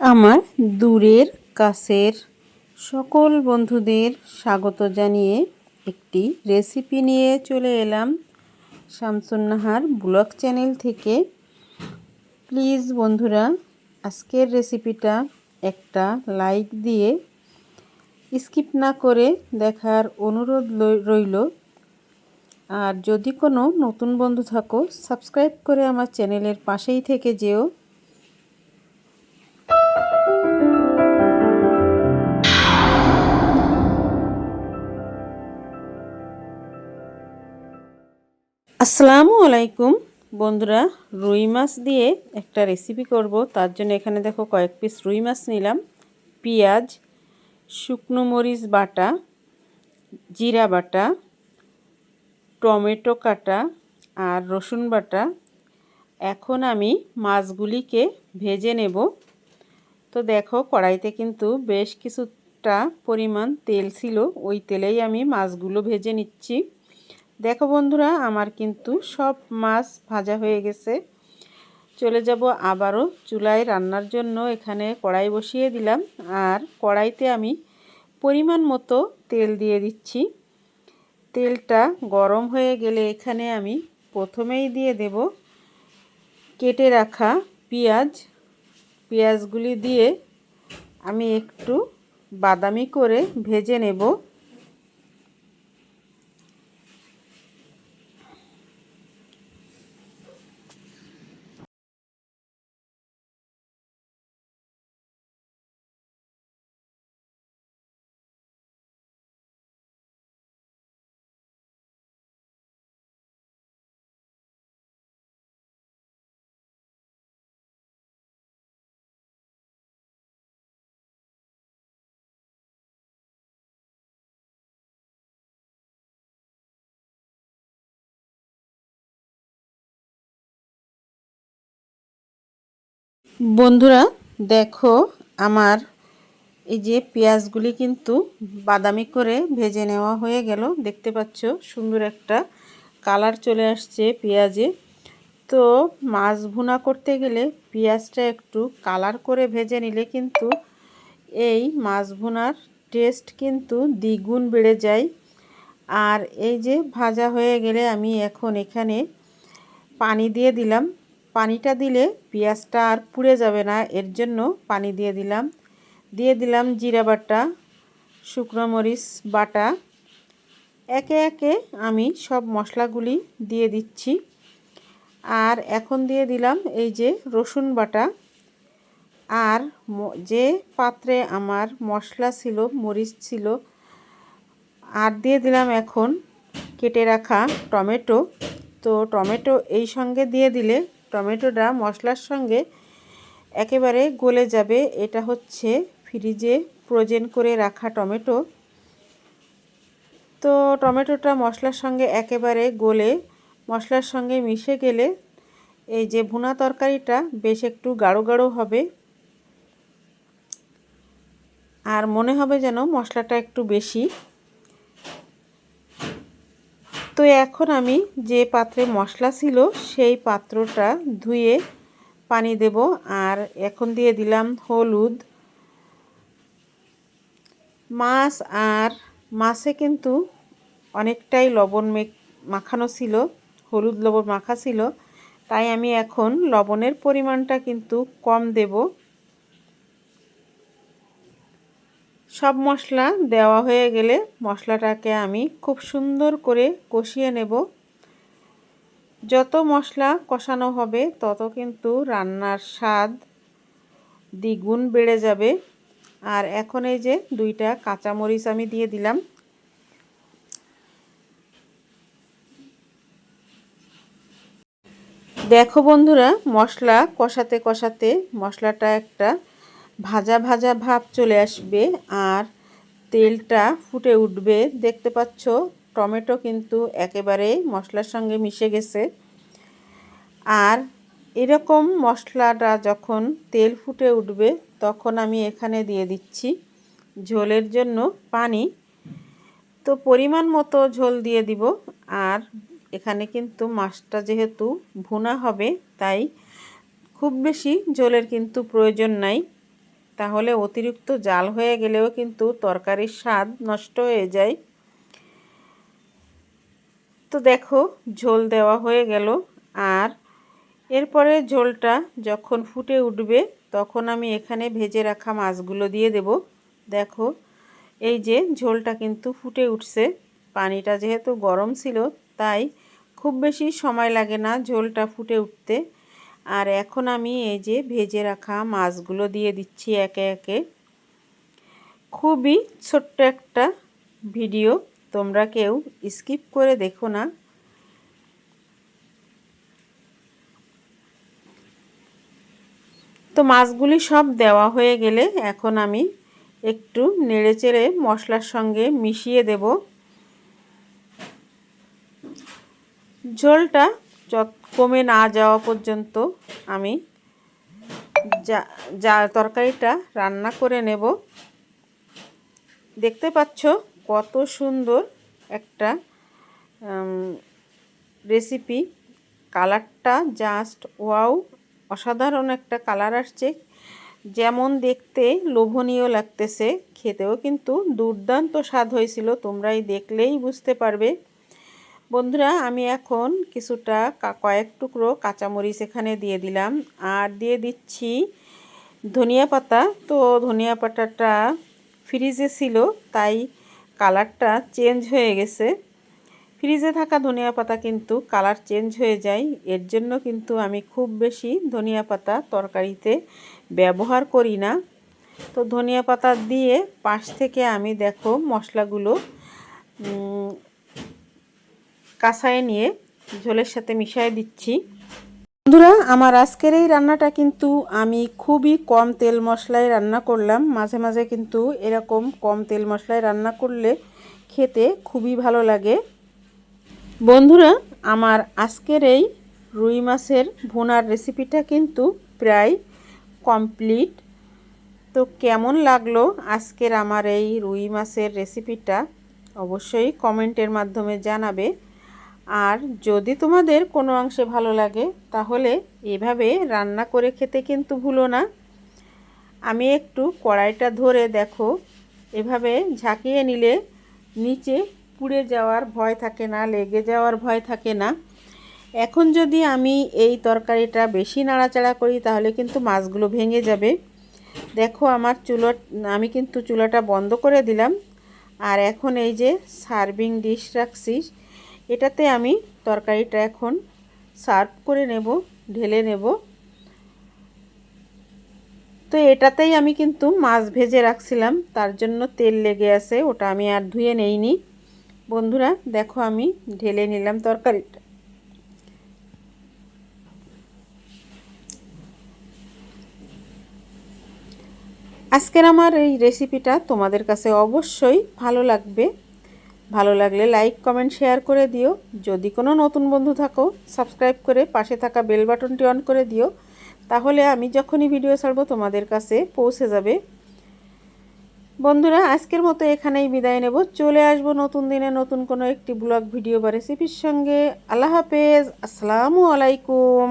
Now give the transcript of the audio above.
আমার দূরের, কাছের সকল বন্ধুদের স্বাগত জানিয়ে একটি রেসিপি নিয়ে চলে এলাম শামসুন্নাহার ব্লগ চ্যানেল থেকে। প্লিজ বন্ধুরা, আজকের রেসিপিটা একটা লাইক দিয়ে স্কিপ না করে দেখার অনুরোধ রইল। আর যদি কোনো নতুন বন্ধু থাকো, সাবস্ক্রাইব করে আমার চ্যানেলের পাশেই থেকে যেও। আসসালামু আলাইকুম। বন্ধুরা, রুই মাছ দিয়ে একটা রেসিপি করব। তার জন্য এখানে দেখো কয়েক পিস রুই মাছ নিলাম। পেঁয়াজ, শুকনো মরিচ বাটা, জিরা বাটা, টমেটো কাটা আর রসুন বাটা। এখন আমি মাছগুলিকে ভেজে নেব। তো দেখো, কড়াইতে কিন্তু বেশ কিছুটা পরিমাণ তেল ছিল। ওই তেলেই আমি মাছগুলো ভেজে নিচ্ছি। দেখো বন্ধুরা, আমার কিন্তু সব মাছ ভাজা হয়ে গেছে। চলে যাব আবারও চুলায় রান্নার জন্য। এখানে কড়াই বসিয়ে দিলাম আর কড়াইতে আমি পরিমাণ মতো তেল দিয়ে দিচ্ছি। তেলটা গরম হয়ে গেলে এখানে আমি প্রথমেই দিয়ে দেব কেটে রাখা পেঁয়াজ। পেঁয়াজগুলি দিয়ে আমি একটু বাদামি করে ভেজে নেব। বন্ধুরা, দেখো আমার এই যে পেঁয়াজগুলি কিন্তু বাদামি করে ভেজে নেওয়া হয়ে গেল। দেখতে পাচ্ছ সুন্দর একটা কালার চলে আসছে পেঁয়াজে। তো মাছ ভুনা করতে গেলে পেঁয়াজটা একটু কালার করে ভেজে নিলে কিন্তু এই মাছ ভুনার টেস্ট কিন্তু দ্বিগুণ বেড়ে যায়। আর এই যে ভাজা হয়ে গেলে আমি এখন এখানে পানি দিয়ে দিলাম। পানিটা দিলে পেঁয়াজটা আর পুড়ে যাবে না। এর জন্য পানি দিয়ে দিলাম। দিয়ে দিলাম জিরা বাটা, শুকনো মরিচ, বাটা। একে একে আমি সব মশলাগুলি দিয়ে দিচ্ছি। আর এখন দিয়ে দিলাম এই যে রসুন বাটা। আর যে পাত্রে আমার মশলা ছিল, মরিচ ছিল, আর দিয়ে দিলাম এখন কেটে রাখা টমেটো। তো টমেটো এই সঙ্গে দিয়ে দিলে টমেটোটা মশলার সঙ্গে একেবারে গলে যাবে। এটা হচ্ছে ফ্রিজে ফ্রোজেন করে রাখা টমেটো। তো টমেটোটা মশলার সঙ্গে একেবারে গলে, মশলার সঙ্গে মিশে গেলে এই যে ভুনা তরকারিটা বেশ একটু গাঢ় গাঢ় হবে। আর মনে হবে যেন মশলাটা একটু বেশি। তো এখন আমি যে পাত্রে মশলা ছিল সেই পাত্রটা ধুয়ে পানি দেব আর এখন দিয়ে দিলাম হলুদ। মাছ আর মাছে কিন্তু অনেকটাই লবণ মাখানো ছিল, হলুদ লবণ মাখা ছিল। তাই আমি এখন লবণের পরিমাণটা কিন্তু কম দেব। সব মশলা দেওয়া হয়ে গেলে মশলাটাকে আমি খুব সুন্দর করে কষিয়ে নেব। যত মশলা কষানো হবে, তত কিন্তু রান্নার স্বাদ দ্বিগুণ বেড়ে যাবে। আর এখন এই যে দুইটা কাঁচামরিচ আমি দিয়ে দিলাম। দেখো বন্ধুরা, মশলা কষাতে কষাতে মশলাটা একটা ভাজা ভাজা ভাব চলে আসবে আর তেলটা ফুটে উঠবে। দেখতে পাচ্ছ, টমেটো কিন্তু একেবারে মশলার সঙ্গে মিশে গেছে। আর এরকম মশলাটা যখন তেল ফুটে উঠবে, তখন আমি এখানে দিয়ে দিচ্ছি ঝোলের জন্য পানি। তো পরিমাণ মতো ঝোল দিয়ে দিব। আর এখানে কিন্তু মাছটা যেহেতু ভুনা হবে, তাই খুব বেশি ঝোলের কিন্তু প্রয়োজন নাই। তাহলে অতিরিক্ত জাল হয়ে গেলেও কিন্তু তরকারির স্বাদ নষ্ট হয়ে যায়। তো দেখো, ঝোল দেওয়া হয়ে গেল। আর এরপরে ঝোলটা যখন ফুটে উঠবে, তখন আমি এখানে ভেজে রাখা মাছগুলো দিয়ে দেব। দেখো, এই যে ঝোলটা কিন্তু ফুটে উঠছে। পানিটা যেহেতু গরম ছিল, তাই খুব বেশি সময় লাগে না ঝোলটা ফুটে উঠতে। আর এখন আমি এই যে ভেজে রাখা মাছগুলো দিয়ে দিচ্ছি একে একে। খুবই ছোট্ট একটা ভিডিও, তোমরা কেউ স্কিপ করে দেখো না। তো মাছগুলি সব দেওয়া হয়ে গেলে এখন আমি একটু নেড়েচেড়ে মশলার সঙ্গে মিশিয়ে দেব। ঝোলটা যত কমে না যাওয়া পর্যন্ত আমি যা যা তরকারিটা রান্না করে নেব। দেখতে পাচ্ছ কত সুন্দর একটা রেসিপি কালারটা জাস্ট ওয়াও অসাধারণ একটা কালার আসছে। যেমন দেখতে লোভনীয় লাগতেছে, খেতেও কিন্তু দুর্দান্ত স্বাদ হয়েছিল, তোমরাই দেখলেই বুঝতে পারবে। বন্ধুরা, আমি এখন কিছুটা কয়েক টুকরো কাঁচামরিচ এখানে দিয়ে দিলাম। আর দিয়ে দিচ্ছি ধনিয়া পাতা। তো ধনিয়া পাতাটা ফ্রিজে ছিল, তাই কালারটা চেঞ্জ হয়ে গেছে। ফ্রিজে থাকা ধনিয়া পাতা কিন্তু কালার চেঞ্জ হয়ে যায়। এর জন্য কিন্তু আমি খুব বেশি ধনিয়া পাতা তরকারিতে ব্যবহার করি না। তো ধনিয়া পাতা দিয়ে পাশ থেকে আমি দেখো মশলাগুলো কাঁসায় নিয়ে ঝোলের সাথে মিশিয়ে দিচ্ছি। বন্ধুরা, আমার আজকের এই রান্নাটা কিন্তু আমি খুবই কম তেল মশলায় রান্না করলাম। মাঝে মাঝে কিন্তু এরকম কম তেল মশলায় রান্না করলে খেতে খুবই ভালো লাগে। বন্ধুরা, আমার আজকের এই রুই মাছের ভুনার রেসিপিটা কিন্তু প্রায় কমপ্লিট। তো কেমন লাগল আজকের আমার এই রুই মাছের রেসিপিটা অবশ্যই কমেন্টের মাধ্যমে জানাবে। আর যদি তোমাদের কোনো অংশে ভালো লাগে, তাহলে এভাবে রান্না করে খেতে কিন্তু ভুলো না। আমি একটু কড়াইটা ধরে দেখো, এভাবে ঝাঁকিয়ে নিলে নিচে পুড়ে যাওয়ার ভয় থাকে না, লেগে যাওয়ার ভয় থাকে না। এখন যদি আমি এই তরকারিটা বেশি নাড়াচাড়া করি, তাহলে কিন্তু মাছগুলো ভেঙে যাবে। দেখো আমার চুলো, আমি কিন্তু চুলাটা বন্ধ করে দিলাম। আর এখন এই যে সার্ভিং ডিশ রাখছি এটাতে আমি তরকারিটা এখন সার্ভ করে নেব, ঢেলে নেব। তো এটাতেই আমি কিন্তু মাছ ভেজে রাখছিলাম, তার জন্য তেল লেগে আছে, ওটা আমি আর ধুয়ে নেইনি। বন্ধুরা, দেখো আমি ঢেলে নিলাম তরকারিটা। আজকের আমার এই রেসিপিটা তোমাদের কাছে অবশ্যই ভালো লাগবে। ভালো লাগলে লাইক কমেন্ট শেয়ার করে দিও। যদি কোনো নতুন বন্ধু থাকো সাবস্ক্রাইব করে পাশে থাকা বেল বাটনটি অন করে দিও। তাহলে আমি যখনই ভিডিও ছাড়বো তোমাদের কাছে পৌঁছে যাবে। বন্ধুরা, আজকের মতো এখানেই বিদায় নেব। চলে আসব নতুন দিনে নতুন কোনো একটি ব্লগ ভিডিও বা রেসিপির সঙ্গে। আল্লাহ হাফেজ। আসসালামু আলাইকুম।